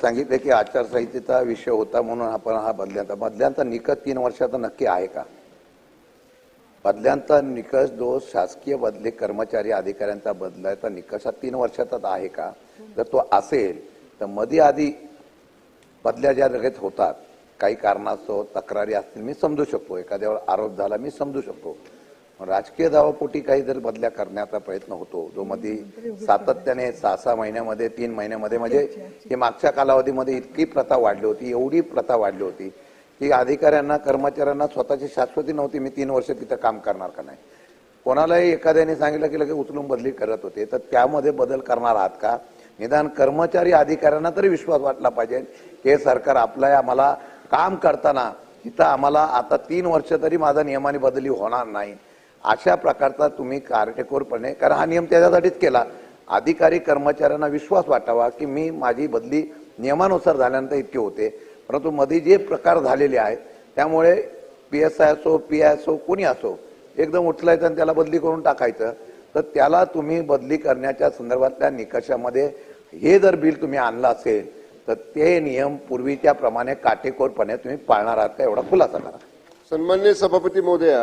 सांगितले की आचारसंहितेचा विषय होता म्हणून आपण हा बदल्यांचा बदल्यांचा निकष तीन वर्षाचा नक्की आहे का? बदल्यांचा निकष जो शासकीय बदले कर्मचारी अधिकाऱ्यांचा बदलायचा निकष हा तीन वर्षाचाच आहे का? जर तो असेल तर मध्ये आधी बदल्या ज्या लगेच होतात काही कारणास्तव तक्रारी असतील मी समजू शकतो. एखाद्यावर आरोप झाला मी समजू शकतो. राजकीय दावापोटी काही जर बदल्या करण्याचा प्रयत्न होतो जो मध्ये सातत्याने सहा सहा महिन्यामध्ये तीन महिन्यामध्ये म्हणजे ही मागच्या कालावधीमध्ये इतकी प्रथा वाढली होती एवढी प्रथा वाढली होती की अधिकाऱ्यांना कर्मचाऱ्यांना स्वतःची शाश्वती नव्हती मी तीन वर्ष तिथं काम करणार का नाही. कोणालाही एखाद्याने सांगितलं की लगेच उचलून बदली करत होते तर त्यामध्ये बदल करणार आहात का? निदान कर्मचारी अधिकाऱ्यांना तरी विश्वास वाटला पाहिजे हे सरकार आपलं आम्हाला काम करताना इथं आम्हाला आता तीन वर्ष तरी माझा नियमाने बदली होणार नाही. अशा प्रकारचा तुम्ही काटेकोरपणे कारण हा नियम त्याच्यासाठीच केला. अधिकारी कर्मचाऱ्यांना विश्वास वाटावा की मी माझी बदली नियमानुसार झाल्यानंतर इतके होते. परंतु मध्ये जे प्रकार झालेले आहेत त्यामुळे पी एस आय असो पी आय असो कोणी असो एकदम उचलायचं आणि त्याला बदली करून टाकायचं तर त्याला तुम्ही बदली करण्याच्या संदर्भातल्या निकषामध्ये हे जर बिल तुम्ही आणलं असेल तर ते नियम पूर्वीच्या प्रमाणे काटेकोरपणे तुम्ही पाळणार आहात का? एवढा खुलासा करा. सन्मान्य सभापती महोदया